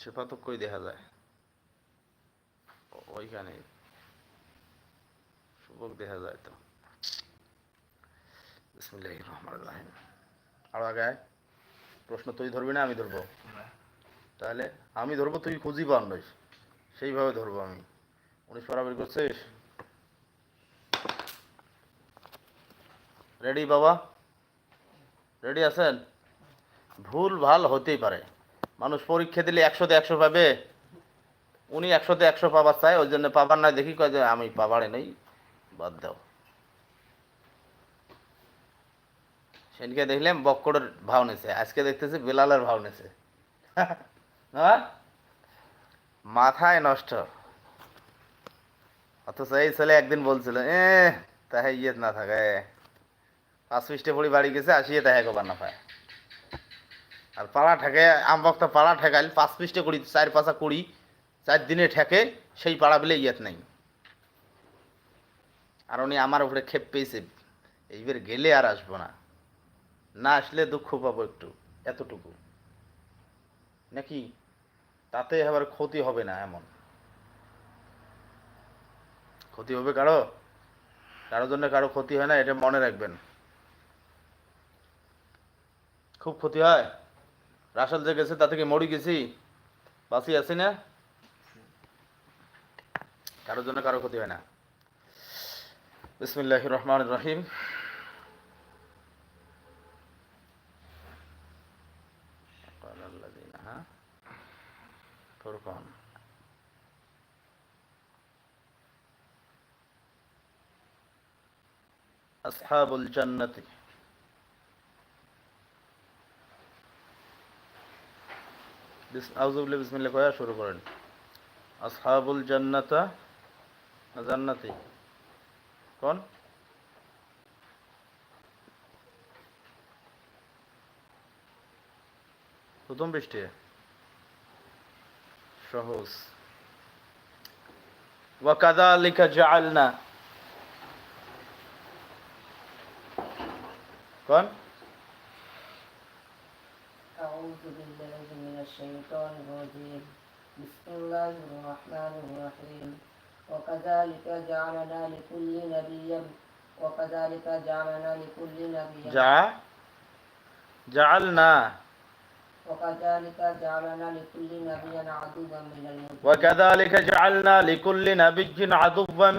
সে পাতক কই দেখা যায়। ওইখানে সুবক দেখা যায় তো। আর আগে প্রশ্ন তুই ধরবি না, আমি ধরবো। তাহলে আমি ধরবো, তুই খুঁজি পার নইস। সেইভাবে ধরবো আমি। উনিশ পারা করছিস? রেডি বাবা? রেডি আছেন? ভুল ভালো হতেই পারে। মানুষ পরীক্ষা দিলে একশোতে একশো পাবে। উনি একশোতে একশো পাবার চায়, ওই জন্য পাবার না দেখি কয় যে আমি পাবারে নেই। বাদ দাও। সেদিনকে দেখলাম বক্করের ভাও নেছে। আজকে দেখতেছি বেলালের ভাও নেছে। মাথায় নষ্ট। অথচ এই ছেলে একদিন বলছিল, এ, তাহে ইয়ে না থাকে পাঁচ পৃষ্ঠে পড়ি বাড়ি গেছে, আসিয়ে তাহে কবার না পায়। আর পাড়া ঠেকে, আমবক্তা পাড়া ঠেকাইল, পাঁচ পৃষ্ঠে করি চার পাঁচা কুড়ি, চার দিনে ঠেকে সেই পাড়া বলে ইয়েত নাই। আর উনি আমার উপরে খেপ পেয়েছে, এইবার গেলে আর আসব না। না আসলে দুঃখ পাবো একটু, এতটুকু। নাকি তাতে আবার ক্ষতি হবে না এমন? ক্ষতি হবে কারও? কারোর জন্য কারও ক্ষতি হয় না, এটা মনে রাখবেন। খুব ক্ষতি হয়? রাসেল যে গেছে, তা থেকে মরি গেছি। বাঁচি আছি না? কারোর জন্য কারও ক্ষতি হয় না। বিসমিল্লাহ রহমান রহিম। ফুরকন। আসহাবুল জান্নাতি। فرقان أصحاب الجنة بسم أعوذ بالله بسم الله কয়া শুরু করেন আসহাবুল জান্নাতা না জান্নাতি কোন প্রথম পৃষ্ঠে সহজ وكذلك جعلنا কোন أعوذ بالله من الشيطان الرجيم بسم الله الرحمن الرحيم وكذلك جعلنا لكل نبي وكذلك جعلنا لكل نبي যা جعلنا وكذلك جعلنا لكل نبي عدوا من المجرمين وكذلك جعلنا لكل نبي عدوا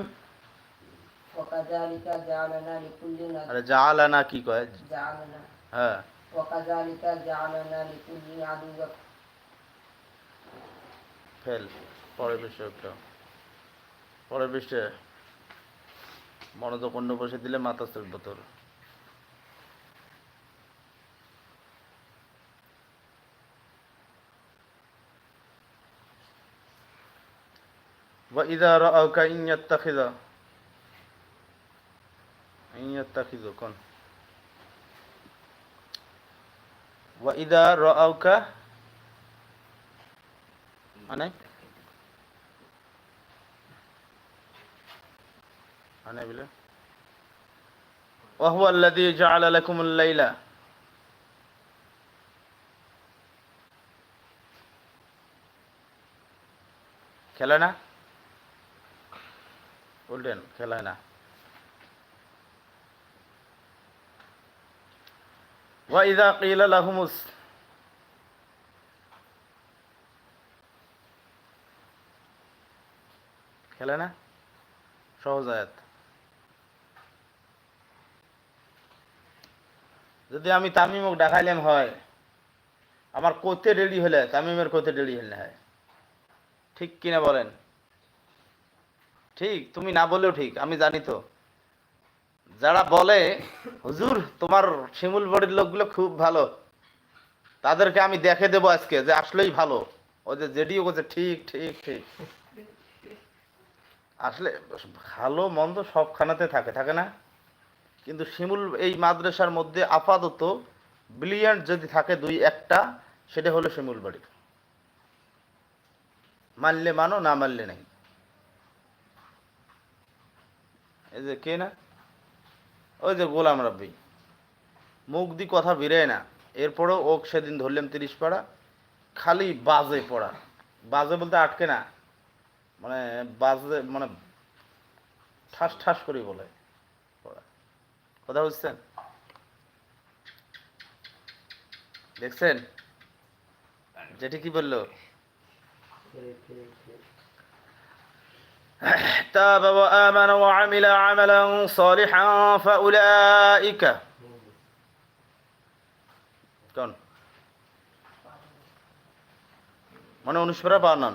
وكذلك جعلنا لكل نبي আরে জাআলানা কি কয় جعلنا হ্যাঁ وكذلك جعلنا لكل عدو ফেল পরের পৃষ্ঠে একটু পরের পৃষ্ঠে মনোযোগ অন্য বসে দিলে মাথা চলবে তোর وإذا رأوك إن يتخذ إن يتخذ كن وإذا رأوك মানে মানে বলে وهو الذي جعل لكم الليل খেলে না বললেন খেলায় না وإذا قيل لهم খেলে না? সহজ আয়াত। যদি আমি তামিমক দেখাইলাম হয়, আমার কোতে রেডি হলে, তামিমের কোতে রেডি হলে হয়। ঠিক কিনা বলেন? ঠিক, তুমি না বলেও ঠিক, আমি জানি তো। যারা বলে, হুজুর, তোমার শিমুল বাড়ির লোকগুলো খুব ভালো। তাদেরকে আমি দেখে দেবো আজকে যে আসলেই ভালো। ও যে জেডিও করছে ঠিক ঠিক ঠিক। আসলে ভালো, মন্দ সবখানাতে থাকে থাকে না? কিন্তু শিমুল এই মাদ্রাসার মধ্যে আপাতত ব্রিলিয়ান্ট যদি থাকে দুই একটা, সেটা হলো শিমুল বাড়ির মানলে মানো, না মানলে নেই। এই যে কে না? ওই যে গোলাম রাব্বি। মুখ দি কথা বেরোয় না। এরপরেও ওক সেদিন ধরলাম তিরিশ পাড়া খালি বাজে পড়া। বাজে বলতে আটকে না। মানে বাজে মানে ঠাস ঠাস করে বলে পড়া। কথা বুঝছেন দেখছেন যেটি কি বললো تاب وآمن وعمل عملا صالحا فأولئك কোন মানে উনিশ পারা বানান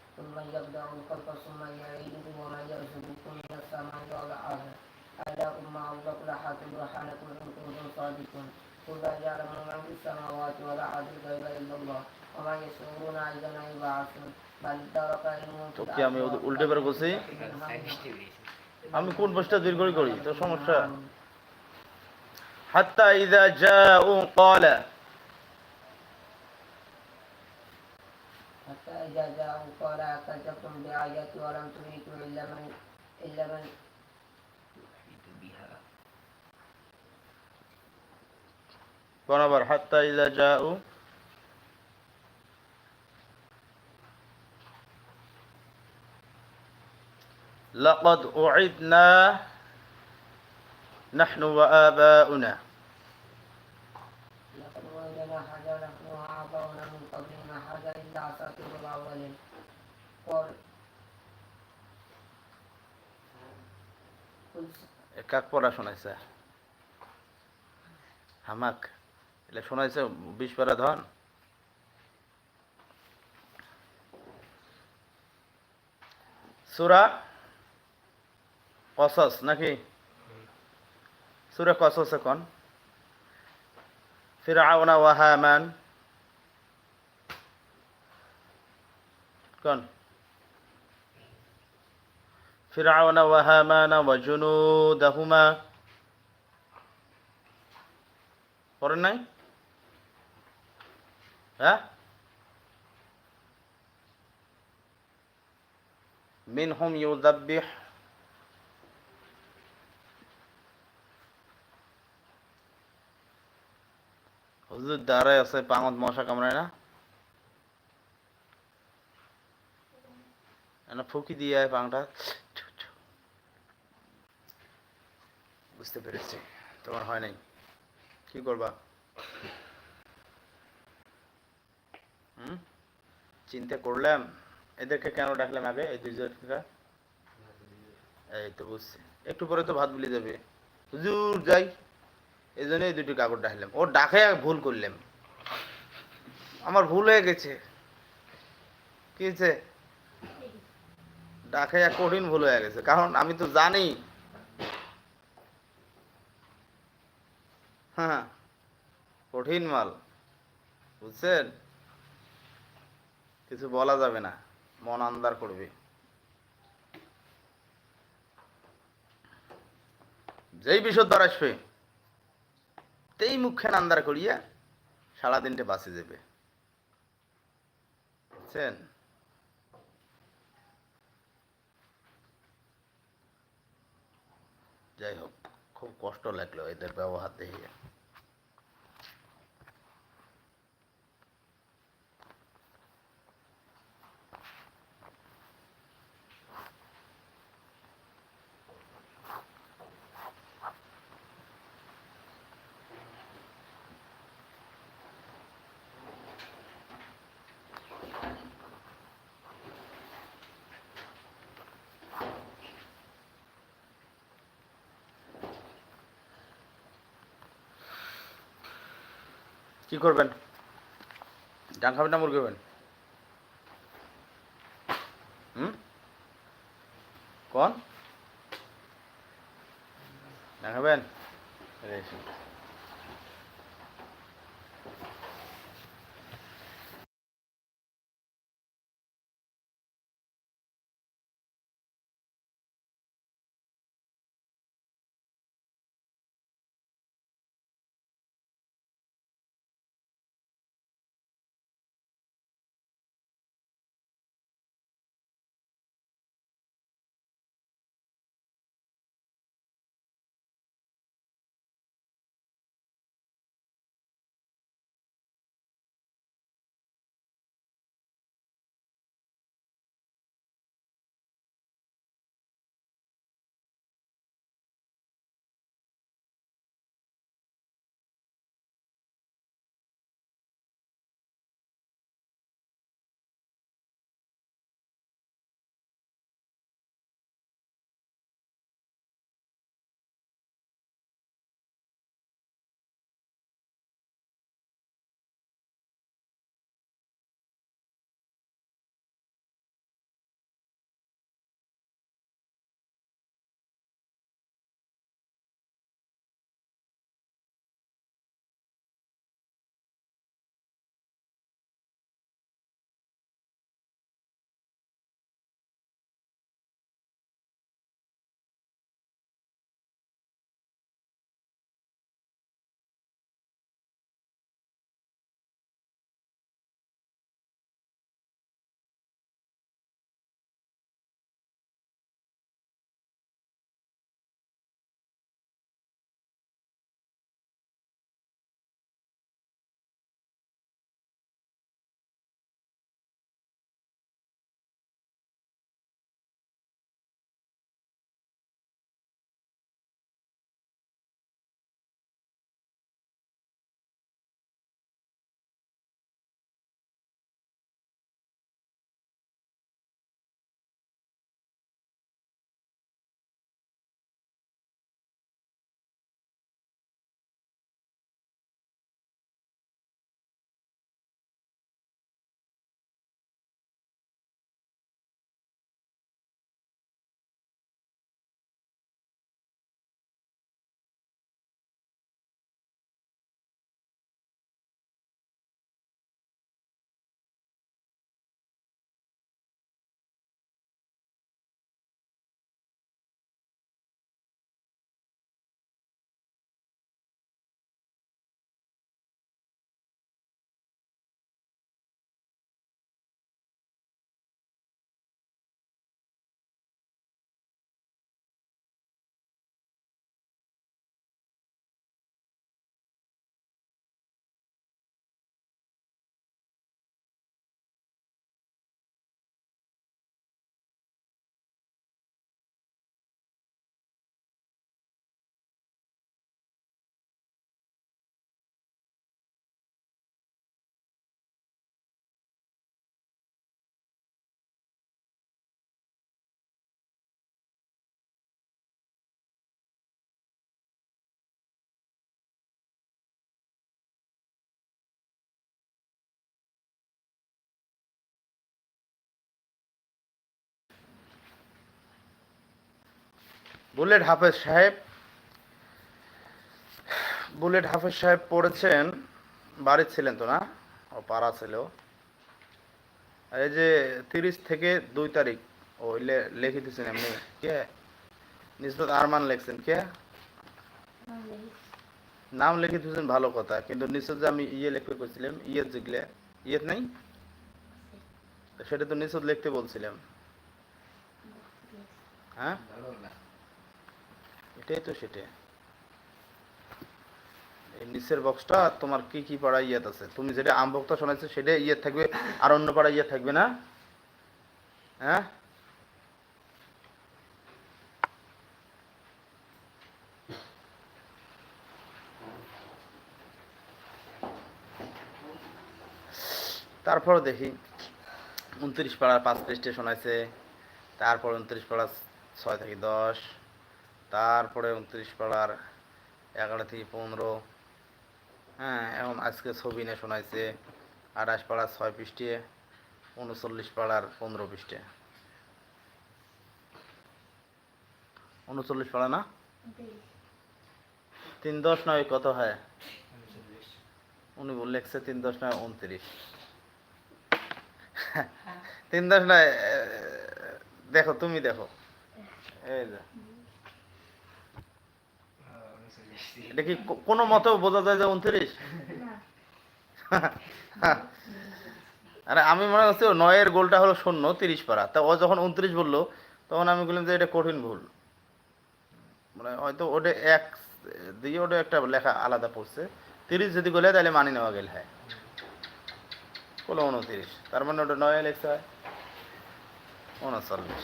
ثم يبدأ الخلق ثم يعيده وما يرزقكم من السماء والأرض أإلهكم مع الله لحق برهانكم إن كنتم صادقين قل لا يعلم من في السماوات والأرض الغيب إلا الله وما يشعرون أيضا يبعثون بل ادرك علمهم তো কি আমি ওদের উল্টে বের করছি আমি কোন বসটা দীর্ঘ করি তো সমস্যা হাত্তা ইদা জাউ ক্বালা حتى إذا جاءوا قال أكذبتم بآياتي ولم تحيطوا إلا من إلا من কোন আবার হাত্তা ইদা জাউ لقد أعدنا نحن وآباؤنا لقد وجدنا حاجة نحن وآباؤنا من قبلنا حاجة إلا أساطير الأولين قل قل হামাক এটা শোনাইছে বিশ পারা ধন। সুরা কসস নাকি? সুরা কসস এখন। কোন? فرعون وهامان وجنودهما পড়েন নাই হ্যাঁ মিনহুম ইউদাব্বিহ হুজুর দাঁড়ায় আছে পাঙত মশা কামড়ায় না এনা ফুকি দিয়ে আয় পাংটা বুঝতে পেরেছি। তোমার হয় নাই। কি করবা? হুম? চিন্তা করলাম। এদেরকে কেন ডাকলাম আগে? এই দুইজনকে? এই তো বুঝছি। একটু পরে তো ভাত বলে যাবে। হুজুর, যাই। এই জন্য এই দুটি কাগজ ডাকলাম। ও ডাকে ভুল করলাম। আমার ভুল হয়ে গেছে। কি হয়েছে? ডাকে কঠিন ভুল হয়ে গেছে। কারণ আমি তো জানি হ্যাঁ। কঠিন মাল, বুঝছেন? কিছু বলা যাবে না, মন আন্দার করবে। যেই বিষদ্বার আসবে, তেই মুখখান আন্দার করিয়া সারা দিনটা বাঁচে যাবে। বুঝছেন? যাই হোক, খুব কষ্ট লাগল এদের ব্যবহার দেখে। কি করবেন? ডান খাবেন না মুরগি খাবেন বুলেট হাফেজ সাহেব, বুলেট হাফেজ সাহেব পড়েছেন, বাড়ির ছিলেন তো না? ও পাড়া ছিল। এই যে তিরিশ থেকে দুই তারিখ ওই লিখে দিয়েছেন এমনি। কে? নিসবত আরমান লিখছেন, কে? নাম লিখে দিয়েছেন ভালো কথা, কিন্তু নিশ্চয় যে আমি ইয়ে লিখতে করছিলাম ইয়ে যেগুলো ইয়ে নাই? সেটা তো নিশ্চয় লিখতে বলছিলাম। হ্যাঁ? এটাই তো সেটা এই নিচের বক্সটা তোমার কি কি পাড়া ইয়েত আছে? তুমি যেটা আম বক্তা শোনাচ্ছো সেটা ইয়ে থাকবে, আর অন্য পাড়া ইয়ে থাকবে না? হ্যাঁ? তারপর দেখি, উনত্রিশ পাড়ার পাঁচ পৃষ্ঠে শোনাইছে, তারপর উনত্রিশ পাড়া ছয় থেকে দশ তারপরে উনত্রিশ পাড়ার এগারো থেকে পনেরো। হ্যাঁ এখন আজকে ছবি নিয়ে শোনাইছে আঠাশ পাড়ার ছয় পৃষ্ঠে, উনচল্লিশ পাড়ার পনেরো পৃষ্ঠে। উনচল্লিশ পাড়া না? তিন দশ নয় কত হয়? উনি একশো তিন দশ নয় উনত্রিশ। তিন দশ নয় দেখো, তুমি দেখো। এই যে। এটা কি কোনো মতেও বোঝা যায় যে উনত্রিশ? আরে আমি মনে করছি নয়ের গোলটা হলো শূন্য, তিরিশ পারা তা ও যখন উনত্রিশ বলল, তখন আমি বললাম যে এটা কঠিন ভুল। মানে হয়তো ওটা এক, দিয়ে ওটা একটা লেখা আলাদা পড়ছে। তিরিশ যদি গেলে তাহলে মানি নেওয়া গেল হ্যাঁ। হলো উনত্রিশ। তার মানে ওটা নয় লেখা হয় উনচল্লিশ।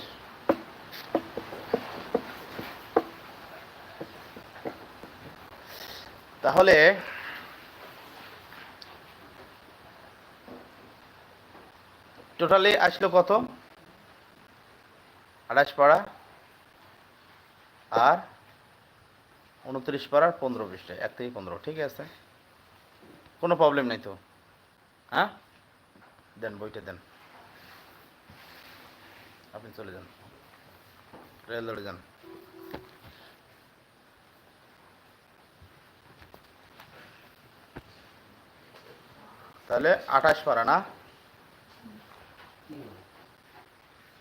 তাহলে টোটালি আসলো কত? আঠাশ পাড়া আর উনত্রিশ পাড়ার পনেরো পৃষ্ঠা, এক থেকে পনেরো, ঠিক আছে? কোনো প্রবলেম নেই তো? হ্যাঁ? দেন, বইটা দেন। আপনি চলে যান। রেল ধরে যান। তাহলে আঠাশ পারা না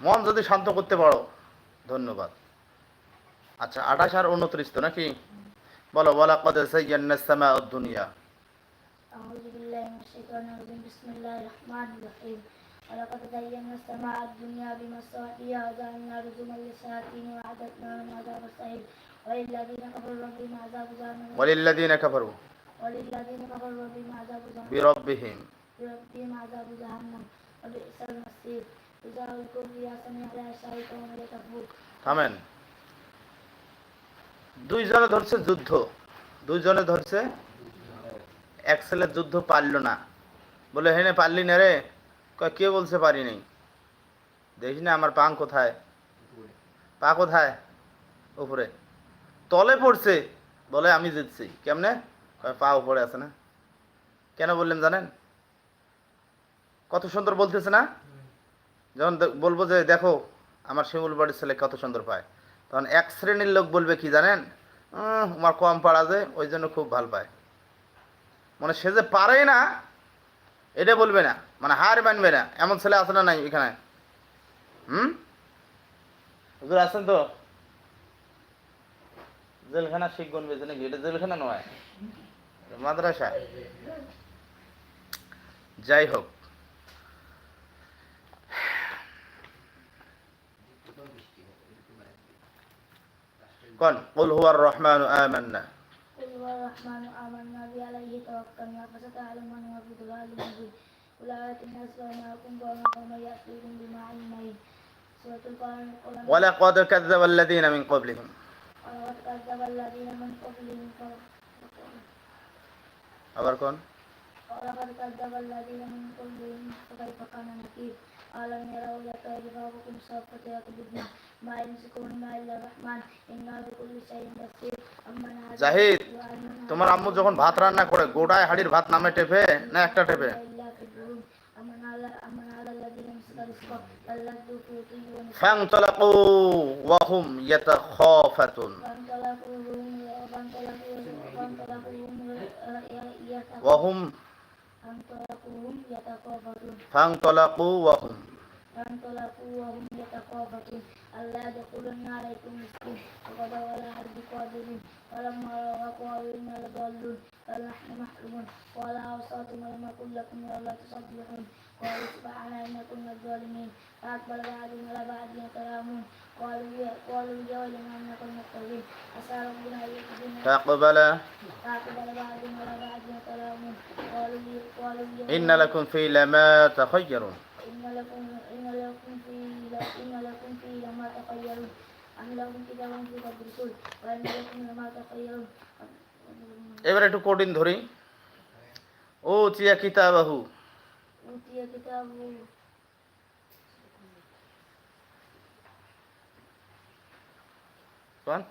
মন যদি শান্ত করতে পারো ধন্যবাদ আচ্ছা আঠাশ আর উনত্রিশ তো নাকি বলো বলা কদ সামা দুনিয়া أعوذ بالله من الشيطان الرجيم بسم الله الرحمن الرحيم ولقد زينا السماء الدنيا بمصابيح وجعلنا رجوما للشياطين وأعتدنا لهم عذاب السعير وللذين كفروا ربهم عذاب جهنم وللذين كفروا وللذين كفروا ربهم عذاب جهنم بربهم بربهم عذاب جهنم وبئس المصير إذا ألقوا فيها سمعوا لها شهيدا وهم يكفرون থামেন দুইজনে ধরছে যুদ্ধ দুইজনে ধরছে এক ছেলে যুদ্ধ পারলো না বলে হেনে পারলি না রে কয়, কে বলছে পারি নাই দেখিস না আমার পাং কোথায় পা কোথায় উপরে তলে পড়ছে বলে আমি জিতছি কেমনে কয়, পা উপরে আছে না? কেন বললেন জানেন? কত সুন্দর বলতেছে না? যখন বলব যে দেখো, আমার শিমুল বাড়ির ছেলে কত সুন্দর পায়। তখন এক শ্রেণির লোক বলবে কি জানেন? আমার কম পাড়া যে, ওই জন্য খুব ভালো পায়। মানে সে যে পারে না, এটা বলবে না। মানে হার মানবে না। এমন ছেলে আছে না নাই এখানে? হুম? আছেন তো? জেলখানা শিখ নাকি? এটা জেলখানা নয়। মাদ্রাসা যাই হোক কন قل هو الرحمن آمنا قل هو الرحمن آمنا به عليه توكلنا فستعلم من هو في ضلال مبين قل آية الناس وإنكم وما يأتيكم بماء معين سورة القرآن القرآن ولقد كذب الذين من قبلهم ولقد كذب الذين من قبلهم ف- আবার কোন ولقد كذب الذين من قبلهم فكيف كان نكير ألم يروا إلى الطير فوقهم صافات يقبضن ما يمسكون ما إلا الرحمن إنا بكل شيء بصير أمن هذا জাহিদ وأمن তোমার আম্মু যখন ভাত রান্না করে গোটায় হাড়ির ভাত নামে টেপে না একটা টেপে إلا في البروج أمن يتخافتون وهم فانطلقوا هم يتخافتون فانطلقوا وهم فانطلقوا وهم يتخافتون ألا يدخلن عليكم مسكين وغدوا على حرب قادرين فلما رأوا قالوا إنا لضالون بل نحن محرومون قال أوصاتم ولم أقل لكم ألا تصبحون قالوا سبحاننا إنا كنا الظالمين فأقبل بعضهم على بعض يتلامون قالوا يا قالوا يا ويلنا إنا كنا الطاغين عسى ربنا أن يهدينا فأقبل فأقبل بعضهم على بعض يتلامون قالوا يا- قالوا يا إن لكم في لما تخيرون إن لكم إن لكم في إن لكم في لما تخيرون أم لكم كتاب في تدرسون وإن لكم لما تخيرون এবার একটু কঠিন ধরি ও চিয়া কিতাবাহু أوتي كتابه কোন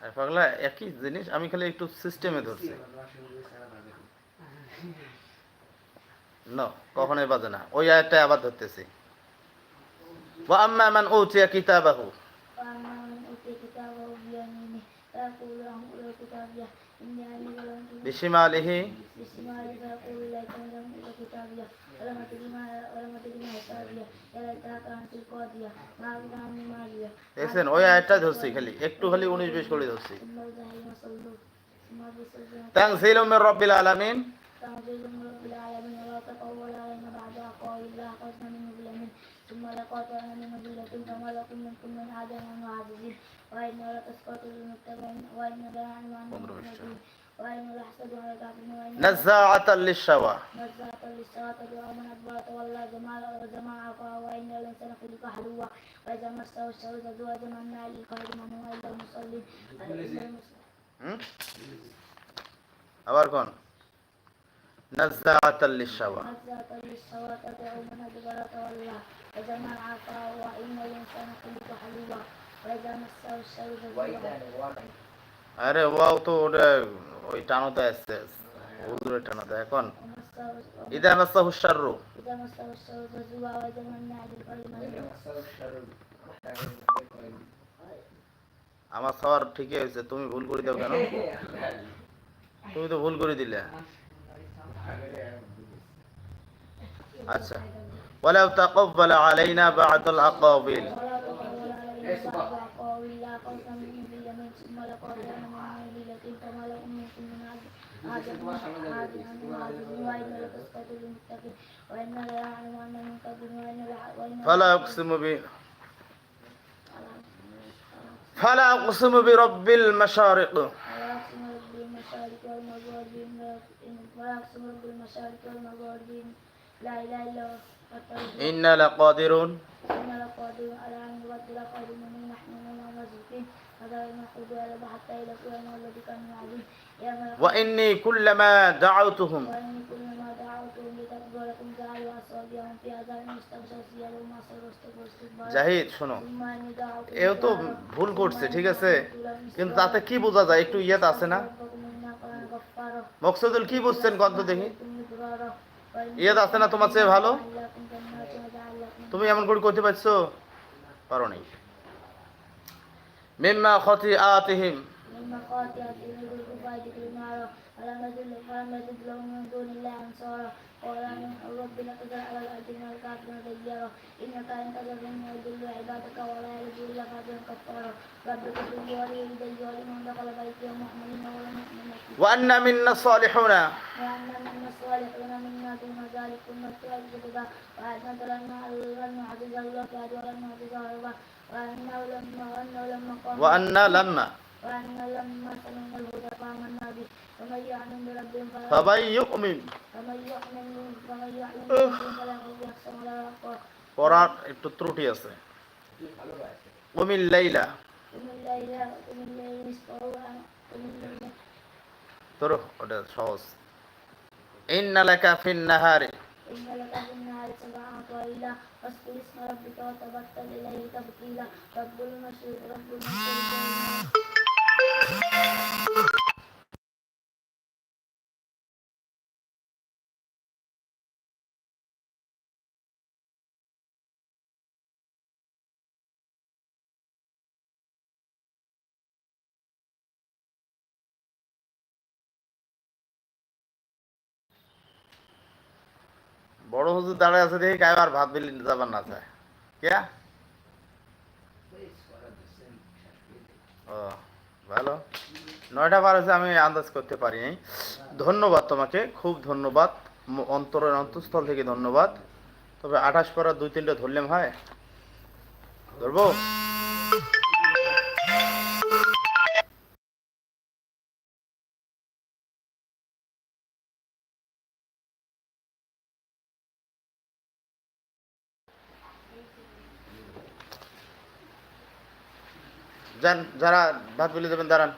আরে পাগলা একই জিনিস আমি খালি একটু সিস্টেমে ধরছি ন কখনোই বাজে না ওই আয়াতটা আবার ধরতেছি ওয়া আম্মা মান উতিয়া কিতাবাহু وأما من أوتي كتابه بيمينه فيقول له اقرأ كتابيه إني أمير لم বিশিমালিহি بشماله فيقول ليتني لم أوت كتابيه ولم أدري ما ولم أدري ما حسابيه يا ليتها كانت القاضية ما أغنى عني ماليه দেখছেন ওই আয়াতটা ধরছি খালি একটু খালি উনিশ বিশ করে ধরছি ثم الجحيم صلوه ثم بسجن তানজিলু মির রাব্বিল আলামিন تنزيل من رب العالمين ولا تقول علينا بعد أقوال الله أخذنا من مظلمين ثم لقاطعنا من مظلة فما لكم منكم من عاد من عاجزين وإن لتسقط للمتبعين وإن لا نعلم أنهم পনেরো পৃষ্ঠা। مهتدون وإن لحسد على الكافرين وإن নাযাআতাল লিশাওয়া نزعت للساعة دعاء من أدبر تولى جمال وجمع عقا وإن الإنسان خلق حلوة وإذا مسه الشر جزوع جمعنا للخير من هو إلا المصلين إلا المصلين হুম? আবার কোন নাযাআতাল লিশাওয়া نزعت للسوى تدعو من أدبر تولى وجمع عقا وإن الإنسان خلق حلوة وإذا مسه الشر جزوع আরে ওয়াও তো ওটা ওই টানোতে আসছে উদুরে টানোতে এখন ومسه ইদা মাসাহু শাররু إذا مسه الشر جزوع وجمعنا للخير من আমার সবার ঠিকই হয়েছে তুমি ভুল করে দাও কেন তুমি তো ভুল করে দিলে আচ্ছা ولو تقبل علينا بعض الأقاويل فلا أقسم ب فلا أقسم برب المشارق. إنا لقادرون. إنا لقادرون على أن نبدل خير منهم نحن هذا نقود على حتى إلى سورة الذي كان يعلم يا ملك وإني كلما دعوتهم وإن كلما دعوتهم لتكبر لكم جعلوا أصابعهم في آذانهم استغشوا ثيابهم وأصروا استكبروا استكبارا জাহিদ শোনো ثم إني دعوتهم এও তো جهارا ভুল করছে ثم ঠিক إني আছে دعوت لهم কিন্তু إسرارا তাতে কি বোঝা যায় একটু ইয়েত আছে না ربكم إنا كان غفارا মকসুদুল কি বুঝছেন কত দেখি عليكم مدرارا وإن ইয়েত আছে না তোমার চেয়ে ভালো لكم جنات وجعل لكم তুমি এমন করে করতে পারছো পারো নাই مما خطيئاتهم. مما خطيئاتهم بالكفار ولم يجد لهم من دون الله أنصارا. قال من على الكافرين إنك عبادك ولا يجد كفارا. من دخل بيتي وأن منا الصالحون. وأن منا الصالحون منا دون ذلك كنا الصالحون وأعتذرنا على الله وأنه لما وأنه لما قام وأن لما وأن لما سمعنا الهدى فآمنا به ومن يعلم بربهم فلا فمن يؤمن فمن يؤمن فمن يعلم بربهم فلا خوف يحزن ولا يخاف পড়ার একটু ত্রুটি আছে উমিল লাইলা ومن الليل ومن الليل نصفه ومن الليل তোর ওটা সহজ ইন্না লাকা ফিন নাহারি إن لك في النهار سبعا طويلا فاذكر اسم ربك وتبتل إليه تبتيلا رب المشرق رب المشرق বড় হুজুর দাঁড়ায় আছে দেখি আর ভাত বিলি যাবার না চায়। কে? ও, ভালো। নয়টা বার আছে আমি আন্দাজ করতে পারিনি ধন্যবাদ তোমাকে, খুব ধন্যবাদ। অন্তরের অন্তঃস্থল থেকে ধন্যবাদ। তবে আঠাশ পর দুই তিনটে ধরলেম হয়। ধরবো? যান, যারা ভাত বিলি দেবেন, দাঁড়ান।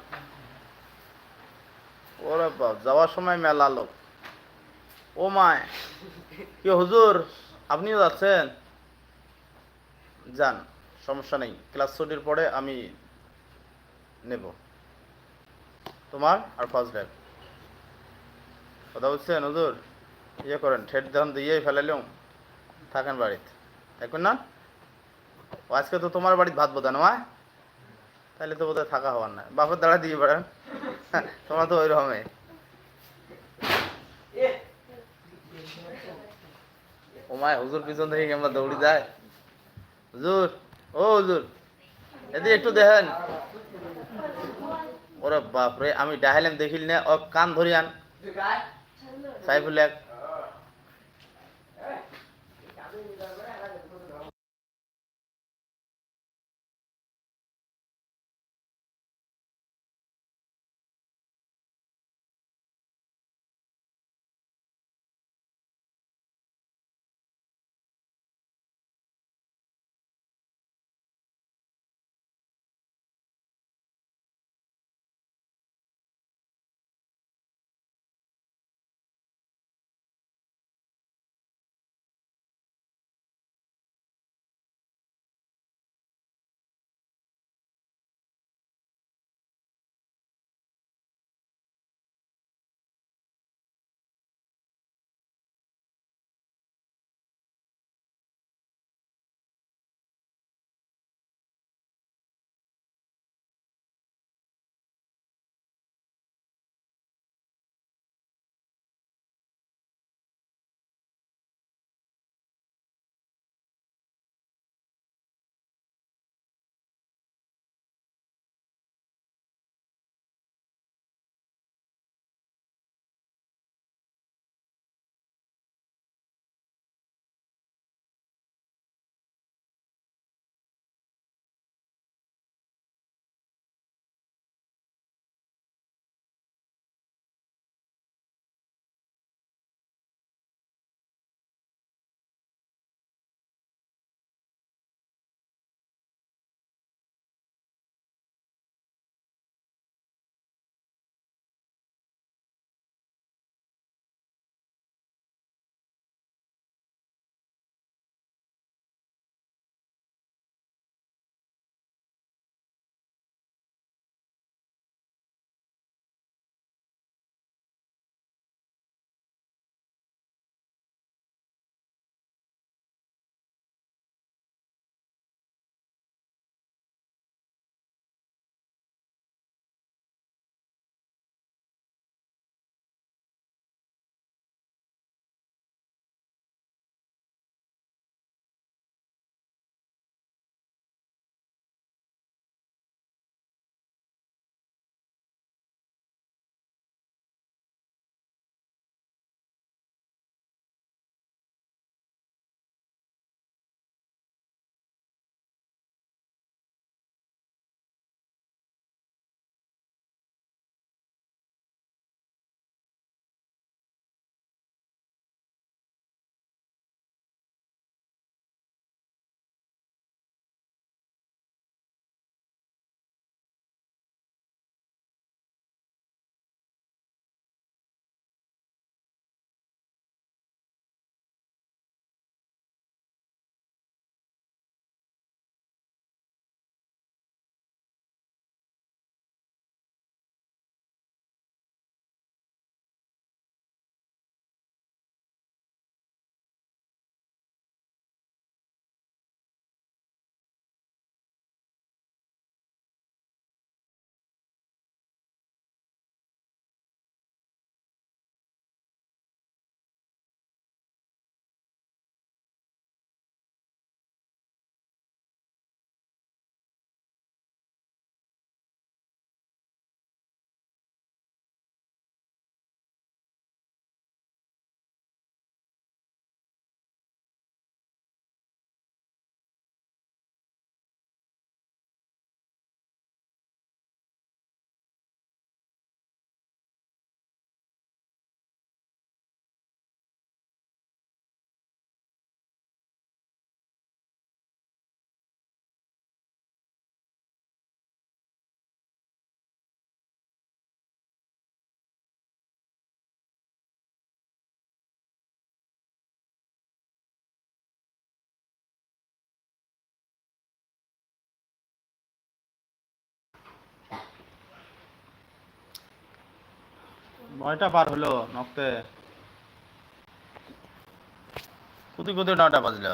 ওরে বাপ, যাওয়ার সময় মেলা লোক। ও মায় কি হুজুর, আপনিও যাচ্ছেন? যান, সমস্যা নেই। ক্লাস ছুটির পরে আমি নেব। তোমার আর ফার্স্ট ব্যাগ কথা বলছেন হুজুর? ইয়ে করেন, ঠেট দাম দিয়েই ফেলাইলাম। থাকেন বাড়িতে। দেখুন না? আজকে তো তোমার বাড়িতে ভাত বোধ নয় তাহলে তো বোধহয় থাকা হওয়ার না। বাপের দাঁড়া দিয়ে বেড়ান। তোমরা তো ওই রকমই ও মায় হুজুর পিছন থেকে কেমন দৌড়ি যায় হুজুর, ও হুজুর, এদিকে একটু দেখেন। ওরে বাপরে, আমি ডাহাইলাম দেখিল না, ও কান ধরিয়ান। সাইফুল এক। নয়টা পার হলো নকতে। কোথায় কোথায় নয়টা বাজলো।